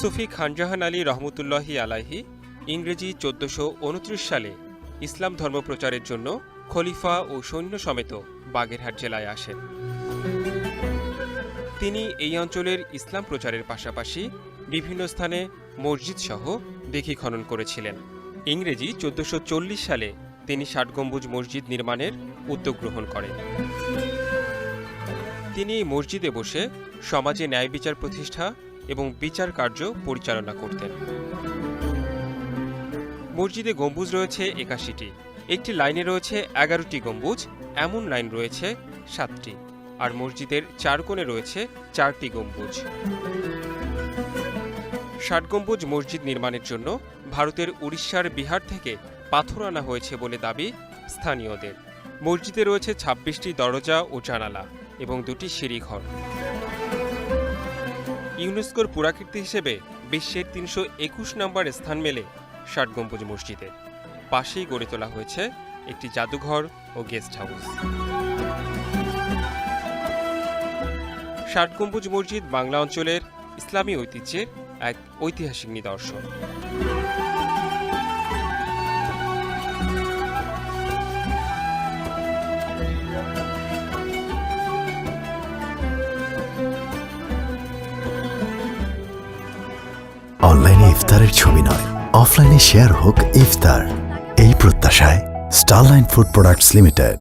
সুফি খানজাহান আলী রহমতুল্লাহি আলাহি ইংরেজি চোদ্দশো সালে ইসলাম ধর্ম প্রচারের জন্য খলিফা ও সৈন্য সমেত বাগেরহাট জেলায় আসেন। তিনি এই অঞ্চলের ইসলাম প্রচারের পাশাপাশি বিভিন্ন স্থানে মসজিদ সহ দেখি খনন করেছিলেন। ইংরেজি চোদ্দশো সালে তিনি ষাট গম্বুজ মসজিদ নির্মাণের উদ্যোগ গ্রহণ করেন। তিনি মসজিদে বসে সমাজে ন্যায় বিচার প্রতিষ্ঠা এবং বিচার কার্য পরিচালনা করতেন। মসজিদে গম্বুজ রয়েছে একাশিটি। একটি লাইনে রয়েছে এগারোটি গম্বুজ, এমন লাইন রয়েছে সাতটি। আর মসজিদের চার কোণে রয়েছে চারটি গম্বুজ। ষাট গম্বুজ মসজিদ নির্মাণের জন্য ভারতের উড়িষ্যার বিহার থেকে পাথর আনা হয়েছে বলে দাবি স্থানীয়দের। মসজিদে রয়েছে ছাব্বিশটি দরজা ও জানালা এবং দুটি সিঁড়িঘর। ইউনেস্কোর পুরাকীর্তি হিসেবে বিশ্বের তিনশো একুশ নম্বর স্থান মেলে ষাট গম্বুজ মসজিদের পাশেই গড়ে তোলা হয়েছে একটি জাদুঘর ও গেস্ট হাউস। ষাট গম্বুজ মসজিদ বাংলা অঞ্চলের ইসলামী ঐতিহ্যের এক ঐতিহাসিক নিদর্শন। অনলাইনে ইফতারের ছবি নয় অফলাইনে শেয়ার হোক ইফতার। এই প্রত্যাশায় স্টারলাইন ফুড প্রোডাক্টস লিমিটেড।